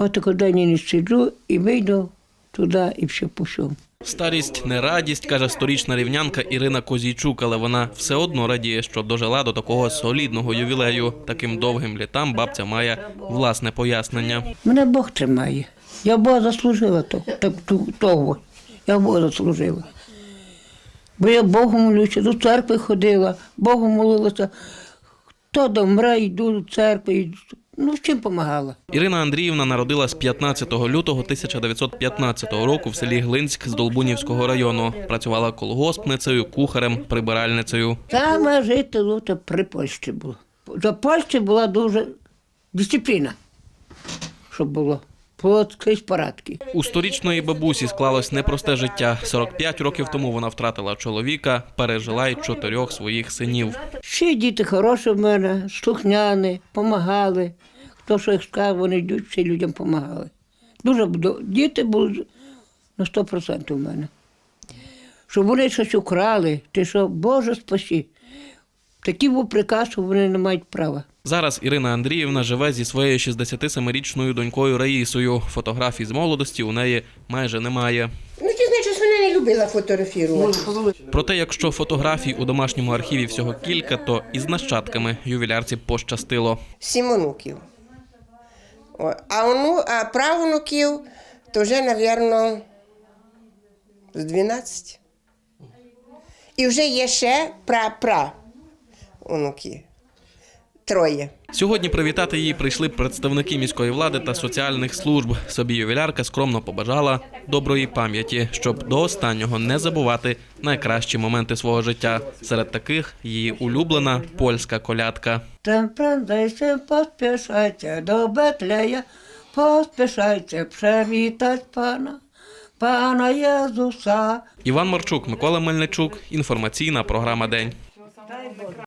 От коли не сиджу і вийду туди і все пішов. Старість не радість, каже сторічна рівнянка Ірина Козійчук, але вона все одно радіє, що дожила до такого солідного ювілею. Таким довгим літам бабця має власне пояснення. Мене Бог тримає. Я Бога заслужила то, того. Я Бога заслужила. Бо я Богу молюся, до церкви ходила, Богу молилася. Хто домре, йду до церкви, йду. Ну чим допомагала. Ірина Андріївна народилась 15 лютого 1915 року в селі Глинськ з Долбунівського району. Працювала колгоспницею, кухарем, прибиральницею. Саме жити лучше при Польщі було. За Польщі була дуже дисципліна, щоб було. Порадки. У сторічної бабусі склалось непросте життя. 45 років тому вона втратила чоловіка, пережила й чотирьох своїх синів. Всі діти хороші в мене, слухняні, допомагали. Хто що їх сказав, вони йдуть, всі людям допомагали. Дуже діти були на 100% в мене. Щоб вони щось украли, ти що, Боже спасі. Такий був приказ, що вони не мають права. Зараз Ірина Андріївна живе зі своєю 67-річною донькою Раїсою. Фотографій з молодості у неї майже немає. Ну, ти значить, вона не любила фотографувати. Проте, якщо фотографій у домашньому архіві всього кілька, то із нащадками ювілярці пощастило. Сім онуків. О, а, ону, а правонуків то вже, мабуть, з 12. І вже є ще пра-пра онуки. Троє. Сьогодні привітати її прийшли представники міської влади та соціальних служб. Собі ювілярка скромно побажала доброї пам'яті, щоб до останнього не забувати найкращі моменти свого життя. Серед таких її улюблена польська колядка. Prędzej pospieszajcie do Betleja, pospieszajcie przywitać Pana, Pana Jezusa. Іван Марчук, Микола Мельничук. Інформаційна програма День.